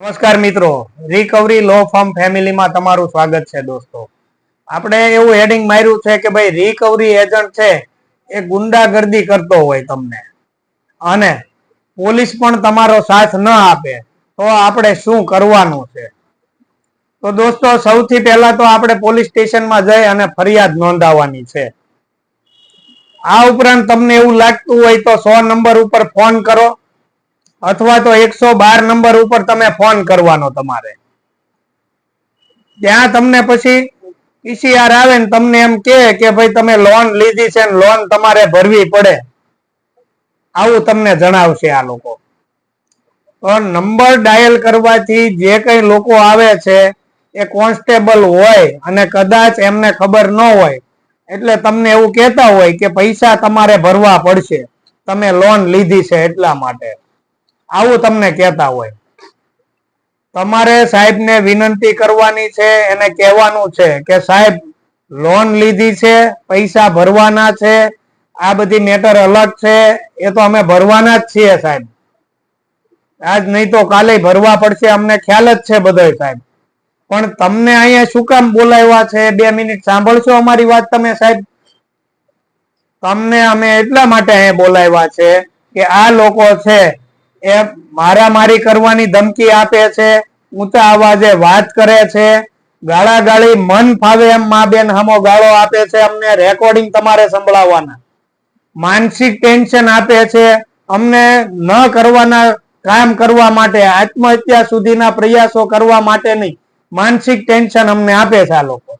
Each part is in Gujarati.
નમસ્કાર મિત્રો રિકવરી લો ફર્મ ફેમિલીમાં તમારું સ્વાગત છે દોસ્તો. આપણે એવું હેડિંગ માર્યું છે કે ભાઈ રિકવરી એજન્ટ છે એ ગુંડાગર્દી કરતો હોય તમને. અને પોલીસ પણ તમારો સાથ ન આપે, તો આપણે શું કરવાનું છે? તો દોસ્તો, સૌથી પહેલા તો આપણે પોલીસ સ્ટેશનમાં જઈ અને ફરિયાદ નોંધાવવાની છે. આ ઉપરાંત તમને એવું લાગતું હોય તો સો નંબર ઉપર ફોન કરો. અથવા તો એકસો બાર નંબર ઉપર તમે ફોન કરવાનો તમારે. ત્યાં તમને પછી પીસીઆર આવે ને તમને એમ કે ભાઈ તમે લોન લીધી છે લોન તમારે ભરવી પડે. આવું તમને જણાવશે આ લોકો. પણ નંબર ડાયલ કરવાથી જે કઈ લોકો આવે છે એ કોન્સ્ટેબલ હોય અને કદાચ એમને ખબર ન હોય. એટલે તમને એવું કહેતા હોય કે પૈસા તમારે ભરવા પડશે. તમે લોન લીધી છે એટલા માટે. આવું તમને કહેતા હોય. તમારે સાહેબને વિનંતી કરવાની છે, એને કહેવાનું છે કે સાહેબ લોન લીધી છે, પૈસા ભરવાના છે, આ બધી મેટર અલગ છે, એ તો અમે ભરવાના જ છીએ સાહેબ. આજ નહીં તો કાલે ભરવા પડશે, અમને ખ્યાલ જ છે બધો સાહેબ. પણ તમને અહીંયા શું કામ બોલાવ્યા છે? બે મિનિટ સાંભળશો અમારી વાત તમે સાહેબ. તમને અમે એટલા માટે અહીંયા બોલાવ્યા છે કે આ લોકો છે એ મારામારી કરવાની ધમકી આપે છે, ઊંચા અવાજે વાત કરે છે, ગાળાગાળી મન ફાવે એમ મા બેન હમો ગાળો આપે છે, અમને રેકોર્ડિંગ તમારે સંભળાવવાના. માનસિક ટેન્શન આપે છે, અમને ન કરવાના કામ કરવા માટે, આત્મહત્યા સુધીના પ્રયાસો કરવા માટે નહીં. માનસિક ટેન્શન અમને આપે છે આ લોકો.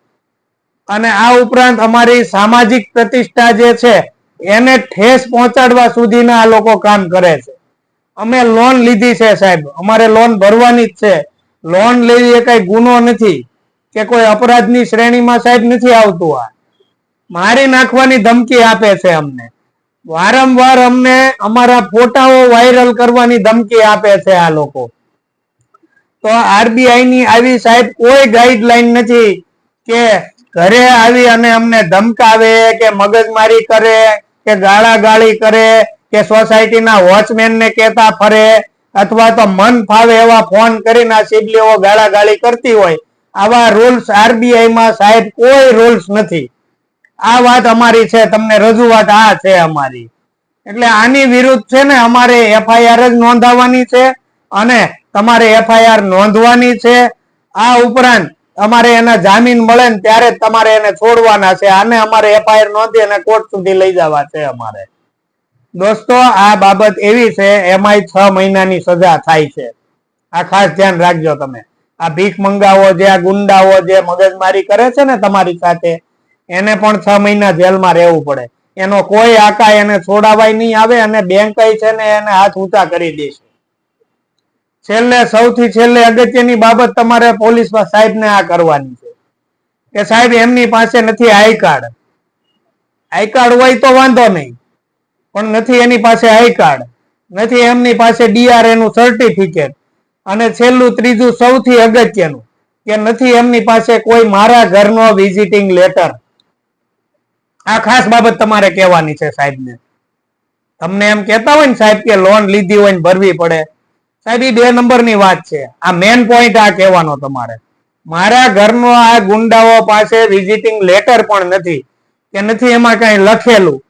અને આ ઉપરાંત અમારી સામાજિક પ્રતિષ્ઠા જે છે, એને ઠેસ પહોંચાડવા સુધીના આ લોકો કામ કરે છે. અમે લોન લીધી છે સાહેબ. અમારે લોન ભરવાની જ છે. લોન લેવી એ કઈ ગુનો નથી કે કોઈ અપરાધની શ્રેણીમાં સાહેબ નથી આવતું આ. મારી નાખવાની ધમકી આપે છે અમને. વારંવાર અમને અમારા ફોટાઓ વાયરલ કરવાની ધમકી આપે છે આ લોકો. તો આરબીઆઈ ની આવી સાહેબ કોઈ ગાઈડલાઈન નથી કે ઘરે આવી અને અમને ધમકાવે કે મગજમારી કરે કે ગાળા ગાળી કરે કે સોસાયટીના વોચમેન ને કહેતા ફરે અથવા તો મન ફાવે એવા ફોન કરીને સિબલીઓ ગાળા ગાળી કરતી હોય. આવા રૂલ્સ આરબીઆઈ માં સાહેબ કોઈ રૂલ્સ નથી. આ વાત અમારી છે, તમને રજૂઆત આ છે અમારી. એટલે આની વિરુદ્ધ છે ને અમારે એફઆઈઆર જ નોંધાવવાની છે અને તમારે એફઆઈઆર નોંધવાની છે. આ ઉપરાંત અમારે એના જામીન મળે ને ત્યારે જ તમારે એને છોડવાના છે. આને અમારે એફઆઈઆર નોંધી અને કોર્ટ સુધી લઈ જવા છે અમારે. દોસ્તો, આ બાબત એવી છે, એમાંય છ મહિનાની સજા થાય છે. આ ખાસ ધ્યાન રાખજો તમે. આ ભીખ મંગાવો જે, આ ગુંડાઓ જે મગજમારી કરે છે ને તમારી સાથે, એને પણ છ મહિના જેલમાં રહેવું પડે. એનો કોઈ આકા એને છોડાવાય નહીં આવે અને બેંક છે ને એને હાથ ઊંચા કરી દેશે છેલ્લે, સૌથી છેલ્લે અગત્યની બાબત તમારે પોલીસ સાહેબને આ કરવાની છે. કે સાહેબ, એમની પાસે નથી આઈ કાર્ડ. આઈ કાર્ડ હોય તો વાંધો નહીં. પણ નથી એની પાસે આઈ કાર્ડ નથી એમની પાસે ડીઆરએ નું સર્ટિફિકેટ અને છેલ્લું, ત્રીજું, સૌથી અગત્યનું, કે નથી એમની પાસે કોઈ મારા ઘરનો વિઝિટિંગ લેટર આ ખાસ બાબત તમારે કહેવાની છે સાહેબને. તમને એમ કહેતા હોય ને સાહેબ કે લોન લીધી હોય ને ભરવી પડે. સાહેબ એ બે નંબરની વાત છે. આ મેન પોઈન્ટ આ કહેવાનો તમારે. મારા ઘરનો આ ગુંડાઓ પાસે વિઝિટિંગ લેટર પણ નથી. કે નથી એમાં કઈ લખેલું.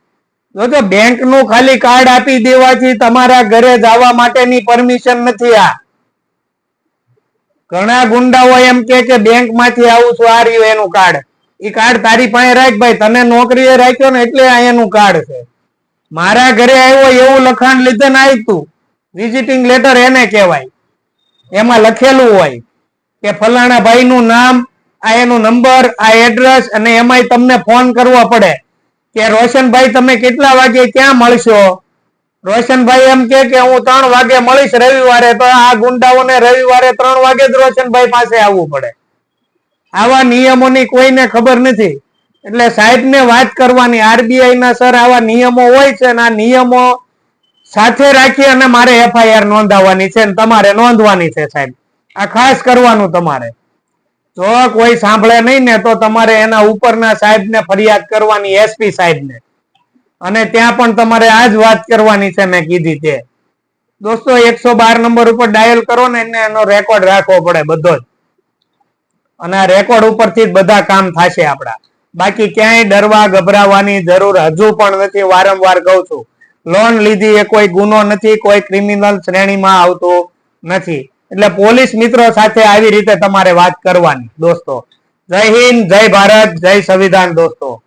જો કે બેંકનું ખાલી કાર્ડ આપી દેવાથી તમારા ઘરે જવા માટેની પરમિશન નથી આ. ઘણા ગુંડાઓ એમ કે બેંકમાંથી આવું છું, આ રહ્યું એનું કાર્ડ એ કાર્ડ તારી પાસે રાખ ભાઈ, તને નોકરીએ રાખ્યો ને એટલે આ એનું કાર્ડ છે. મારા ઘરે આવ્યો એવું લખાણ લીધે ને આવ્યું વિઝિટિંગ લેટર એને કહેવાય. એમાં લખેલું હોય કે ફલાણા ભાઈ નું નામ, આ એનું નંબર આ એડ્રેસ અને એમાંય તમને ફોન કરવો પડે. કે રોશનભાઈ, તમે કેટલા વાગે ક્યાં મળશો? રોશનભાઈ એમ કે હું ત્રણ વાગે મળીશ રવિવારે, તો આ ગુંડાઓને રવિવારે ત્રણ વાગે જ રોશનભાઈ પાસે આવવું પડે. આવા નિયમોની કોઈને ખબર નથી. એટલે સાહેબને વાત કરવાની આરબીઆઈ ના સર આવા નિયમો હોય છે ને આ નિયમો સાથે રાખી અને મારે એફઆઈઆર નોંધાવવાની છે અને તમારે નોંધવાની છે સાહેબ. આ ખાસ કરવાનું તમારે. જો કોઈ સાંભળે નહીં ને તો તમારે એના ઉપરના સાહેબને ફરિયાદ કરવાની એસપી સાહેબને. અને ત્યાં પણ તમારે આ જ વાત કરવાની છે મેં કીધી તે. દોસ્તો, એકસો બાર નંબર ઉપર ડાયલ કરો ને એને એનો રેકોર્ડ રાખવો પડે બધો જ. અને આ રેકોર્ડ ઉપરથી બધા કામ થશે આપણા. બાકી ક્યાંય ડરવા, ગભરાવાની જરૂર હજુ પણ નથી, વારંવાર કહું છું. લોન લીધી એ કોઈ ગુનો નથી, કોઈ ક્રિમિનલ શ્રેણીમાં આવતું નથી. એટલે પોલીસ મિત્રો સાથે આવી રીતે તમારે વાત કરવાની, દોસ્તો. જય હિન્દ, જય ભારત, જય સંવિધાન, દોસ્તો.